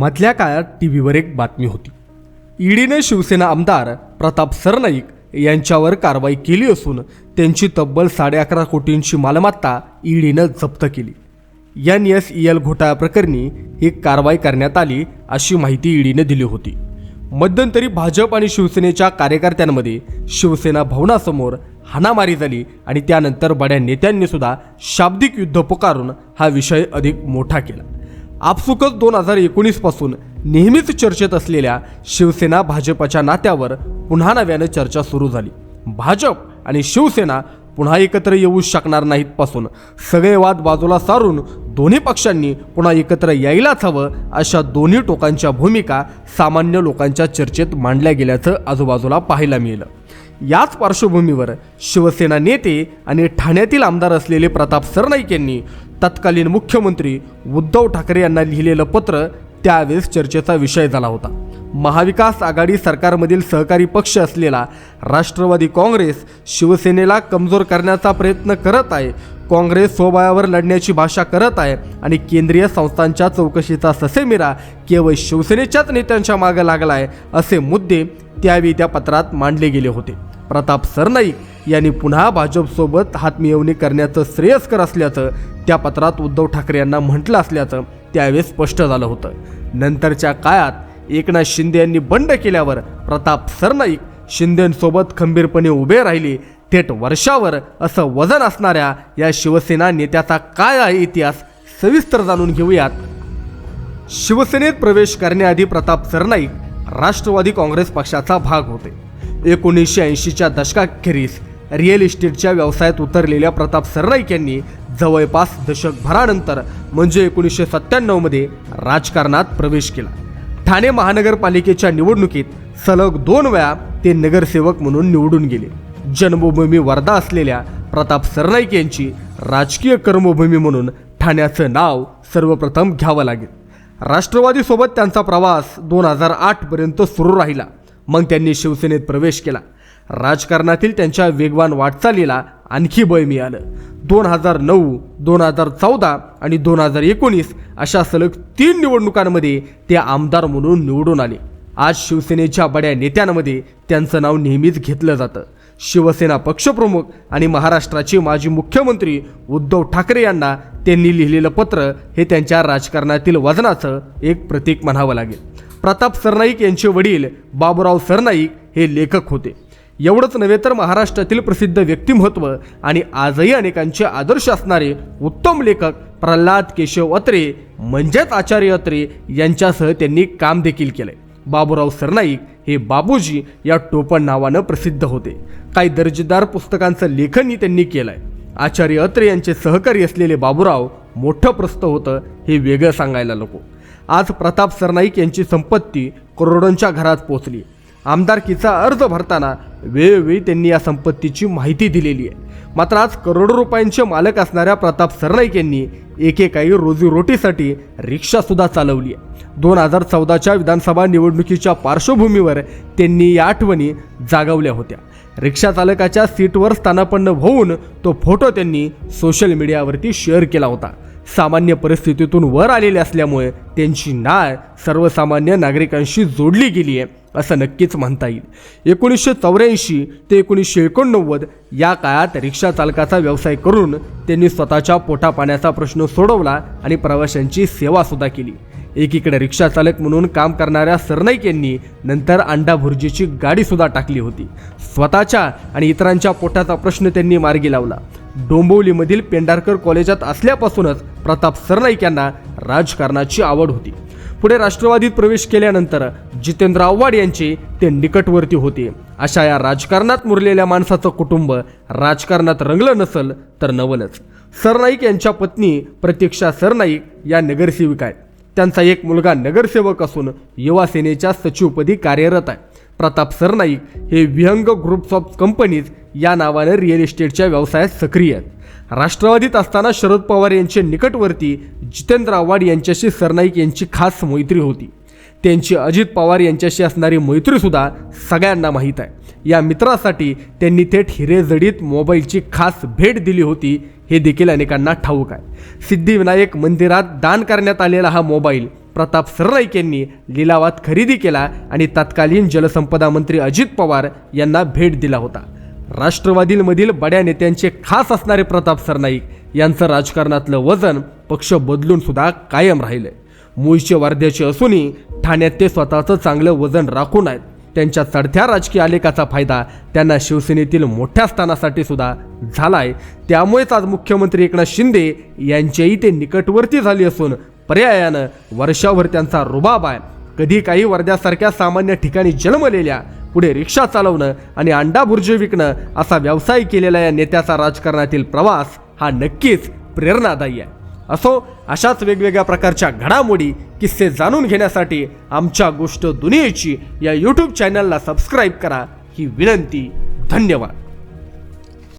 मधल्या काळात टी व्हीवर एक बातमी होती. ईडीने शिवसेना आमदार प्रताप सरनाईक यांच्यावर कारवाई केली असून त्यांची तब्बल साडे अकरा कोटींची मालमत्ता ईडीनं जप्त केली. एन एस ई एल घोटाळ्याप्रकरणी ही कारवाई करण्यात आली अशी माहिती ईडीने दिली होती. मध्यंतरी भाजप आणि शिवसेनेच्या कार्यकर्त्यांमध्ये शिवसेना भवनासमोर हाणामारी झाली आणि त्यानंतर बड्या नेत्यांनी सुद्धा शाब्दिक युद्ध पुकारून हा विषय अधिक मोठा केला. आपसुकच दोन हजार एकोणीसपासून नेहमीच चर्चेत असलेल्या शिवसेना भाजपच्या नात्यावर पुन्हा नव्यानं चर्चा सुरू झाली. भाजप आणि शिवसेना पुन्हा एकत्र येऊ शकणार नाहीत पासून. सगळे वाद बाजूला सारून दोन्ही पक्षांनी पुन्हा एकत्र यायलाच हवं अशा दोन्ही टोकांच्या भूमिका सामान्य लोकांच्या चर्चेत मांडल्या गेल्याचं आजूबाजूला पाहायला मिळालं. याच पार्श्वभूमीवर शिवसेना नेते आणि ठाण्यातील आमदार असलेले प्रताप सरनाईक यांनी तत्कालीन मुख्यमंत्री उद्धव ठाकरे यांना लिहिलेलं पत्र त्यावेळेस चर्चेचा विषय झाला होता. महाविकास आघाडी सरकारमधील सहकारी पक्ष असलेला राष्ट्रवादी काँग्रेस शिवसेनेला कमजोर करण्याचा प्रयत्न करत आहे काँग्रेस स्वबळावर लढण्याची भाषा करत आहे आणि केंद्रीय संस्थांच्या चौकशीचा ससेमिरा केवळ शिवसेनेच्याच नेत्यांच्या मागे लागला आहे असे मुद्दे त्यावेळी त्या पत्रात मांडले गेले होते. प्रताप सरनाईक यांनी पुन्हा भाजपसोबत हातमिळवणी करण्याचं श्रेयस्कर असल्याचं त्या पत्रात उद्धव ठाकरे यांना म्हटलं असल्याचं त्यावेळेस स्पष्ट झालं होतं. नंतरच्या काळात एकनाथ शिंदे यांनी बंड केल्यावर प्रताप सरनाईक शिंदेंसोबत खंबीरपणे उभे राहिले. थेट वर्षावर असं वजन असणाऱ्या या शिवसेना नेत्याचा काय आहे इतिहास सविस्तर जाणून घेऊयात. शिवसेनेत प्रवेश करण्याआधी प्रताप सरनाईक राष्ट्रवादी काँग्रेस पक्षाचा भाग होते. एकोणीसशे ऐंशीच्या दशकाखेरीस रिअल इस्टेटच्या व्यवसायात उतरलेल्या प्रताप सरनाईक यांनी जवळपास दशकभरानंतर म्हणजे एकोणीसशे सत्त्याण्णवमध्ये राजकारणात प्रवेश केला. ठाणे महानगरपालिकेच्या निवडणुकीत सलग दोन वेळा ते नगरसेवक म्हणून निवडून गेले. जन्मभूमी वर्धा असलेल्या प्रताप सरनाईक यांची राजकीय कर्मभूमी म्हणून ठाण्याचं नाव सर्वप्रथम घ्यावं लागेल. राष्ट्रवादीसोबत त्यांचा प्रवास दोन हजार आठपर्यंत सुरू राहिला. मग त्यांनी शिवसेनेत प्रवेश केला. राजकारणातील त्यांच्या वेगवान वाटचालीला आणखी बळ मिळालं. दोन हजार नऊ दोन हजार चौदा आणि दोन हजार एकोणीस अशा सलग तीन निवडणुकांमध्ये ते आमदार म्हणून निवडून आले. आज शिवसेनेच्या बड्या नेत्यांमध्ये त्यांचं नाव नेहमीच घेतलं जातं. शिवसेना पक्षप्रमुख आणि महाराष्ट्राचे माजी मुख्यमंत्री उद्धव ठाकरे यांना त्यांनी लिहिलेलं पत्र हे त्यांच्या राजकारणातील वजनाचं एक प्रतीक म्हणावं लागेल. प्रताप सरनाईक यांचे वडील बाबूराव सरनाईक हे लेखक होते. एवढंच नव्हे तर महाराष्ट्रातील प्रसिद्ध व्यक्तिमत्व आणि आजही अनेकांचे आदर्श असणारे उत्तम लेखक प्रल्हाद केशव अत्रे म्हणजेच आचार्य अत्रे यांच्यासह त्यांनी काम देखील केले. बाबूराव सरनाईक हे बाबूजी या टोपण नावानं प्रसिद्ध होते. काही दर्जेदार पुस्तकांचं लेखनही त्यांनी केलंय. आचार्य अत्रे यांचे सहकारी असलेले बाबूराव मोठं प्रस्त होतं हे वेगळं सांगायला नको. आज प्रताप सरनाईक यांची संपत्ती करोडोंच्या घरात पोचली आमदारकीचा अर्ज भरताना वेळोवेळी त्यांनी या संपत्तीची माहिती दिलेली आहे. मात्र आज करोडो रुपयांचे मालक असणाऱ्या प्रताप सरनाईक यांनी एकेकाळी रोजीरोटीसाठी रिक्षासुद्धा चालवली आहे. दोन हजार चौदाच्या विधानसभा निवडणुकीच्या पार्श्वभूमीवर त्यांनी या आठवणी जागवल्या होत्या. रिक्षा चालकाच्या सीटवर स्थानापन्न होऊन तो फोटो त्यांनी सोशल मीडियावरती शेअर केला होता. सामान्य परिस्थितीतून वर आलेले असल्यामुळे त्यांची नाळ सर्वसामान्य नागरिकांशी जोडली गेली आहे असं नक्कीच म्हणता येईल. एकोणीसशे चौऱ्याऐंशी ते एकोणीसशे एकोणनव्वद या काळात रिक्षा चालकाचा व्यवसाय करून त्यांनी स्वतःच्या पोटापाण्याचा प्रश्न सोडवला आणि प्रवाशांची सेवासुद्धा केली. एकीकडे रिक्षा चालक म्हणून काम करणाऱ्या सरनाईक यांनी नंतर अंडा भुर्जीची गाडीसुद्धा टाकली होती. स्वतःच्या आणि इतरांच्या पोटाचा प्रश्न त्यांनी मार्गी लावला. डोंबिवलीमधील पेंढारकर कॉलेजात असल्यापासूनच प्रताप सरनाईक यांना राजकारणाची आवड होती. पुढे राष्ट्रवादीत प्रवेश केल्यानंतर जितेंद्र आव्हाड यांचे ते निकटवर्ती होते. अशा या राजकारणात मुरलेल्या माणसाचं कुटुंब राजकारणात रंगलं नसल तर नवलच. सरनाईक यांच्या पत्नी प्रतीक्षा सरनाईक या नगरसेविका आहेत. त्यांचा एक मुलगा नगरसेवक असून युवासेनेच्या सचिवपदी कार्यरत आहे. प्रताप सरनाईक हे विहंग ग्रुप्स ऑफ कंपनीज या नावाने रिअल इस्टेटच्या व्यवसायात सक्रिय आहेत. राष्ट्रवादीत असताना शरद पवार यांचे निकटवर्ती जितेंद्र आव्हाड यांच्याशी सरनाईक यांची खास मैत्री होती. त्यांची अजित पवार यांच्याशी असणारी मैत्रीसुद्धा सगळ्यांना माहीत आहे. या मित्रासाठी त्यांनी थेट हिरेजडीत मोबाईलची खास भेट दिली होती हे देखील अनेकांना ठाऊक आहे. सिद्धिविनायक मंदिरात दान करण्यात आलेला हा मोबाईल प्रताप सरनाईक यांनी लिलावात खरेदी केला आणि तत्कालीन जलसंपदा मंत्री अजित पवार यांना भेट दिला होता. राष्ट्रवादीमधील बड्या नेत्यांचे खास असणारे प्रताप सरनाईक यांचं राजकारणातलं वजन पक्ष बदलून सुद्धा कायम राहिलंय. मूळचे वर्ध्याचे असूनही ठाण्यात ते स्वतःचं चांगलं वजन राखून आहेत. त्यांच्या चढत्या राजकीय आलेखाचा फायदा त्यांना शिवसेनेतील मोठ्या स्थानासाठी सुद्धा झालाय. त्यामुळेच आज मुख्यमंत्री एकनाथ शिंदे यांच्याही ते निकटवर्ती झाली असून पर्यायानं वर्षावर त्यांचा रुबाब आहे. कधी काही वर्ध्यासारख्या सामान्य ठिकाणी जन्मलेल्या पुढे रिक्षा चालवणं आणि अंडा बुर्जे विकणं असा व्यवसाय केलेला या नेत्याचा राजकारणातील प्रवास हा नक्कीच प्रेरणादायी आहे. असो अशाच वेगवेगळ्या प्रकारच्या घडामोडी किस्से जाणून घेण्यासाठी आमच्या गोष्ट दुनियेची या यूट्यूब चॅनलला सबस्क्राईब करा. ही विनंती धन्यवाद.